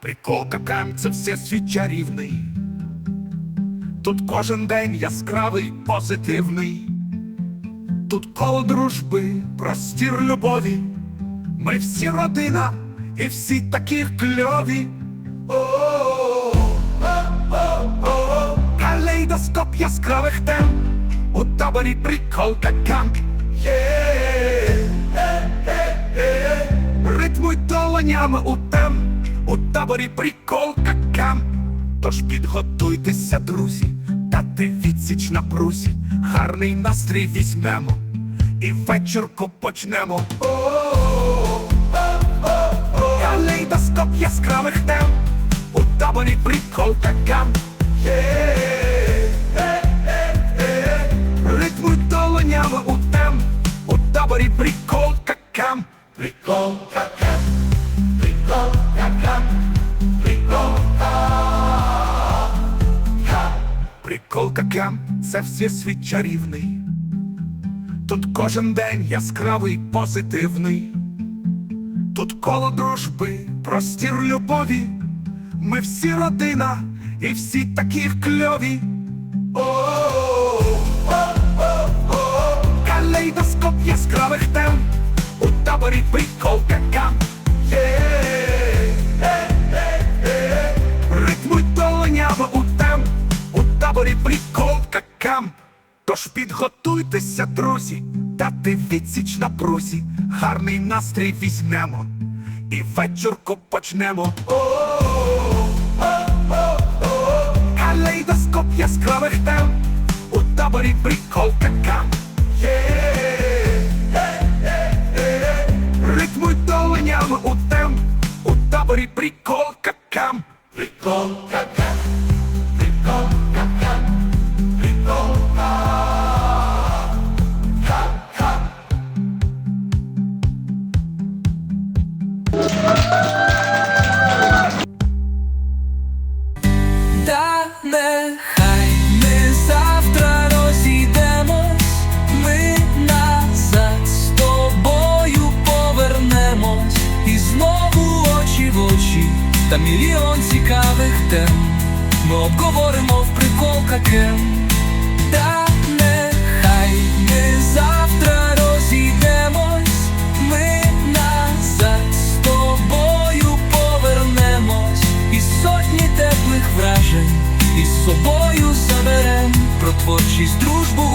Прикол капкан це все світ чарівний. Тут кожен день яскравий, позитивний. Тут коло дружби, простір любові. Ми всі родина і всі такі кльові. Калейдоскоп яскравих тем. У таборі прикол капкан. Є-е-е-е. Ритмуй долонями у тем. У таборі прикол какам. Тож підготуйтеся, друзі, дати відсіч на прусі. Гарний настрій візьмемо і вечірку почнемо. Калейдоскоп яскравих тем. У таборі прикол какам. Прикол какам. Прикол какам. Прикол какам. Прикол какам. Прикол какам. Це всесвіт чарівний. Тут кожен день яскравий, позитивний. Тут коло дружби, простір любові. Ми всі родина і всі такі кльові. Какам. Є-е-е-е. Ритмуй долонями у тем. У таборі прикол какам. Тож підготуйтеся, друзі, дати відсіч на прусі. Гарний настрій візьмемо і вечірку почнемо. Калейдоскоп яскравих тем. У таборі прикол какам. Є-е-е-е. Долонями у тем. У таборі прикол какам. Прикол какам. Прикол какам. Прикол какам. Та нехай та мільйон цікавих тем. Ми обговоримо в прикол таке. Та нехай ми завтра розійдемось, ми назад з тобою повернемось, і сотні теплих вражень, із собою заберем про творчість дружбу.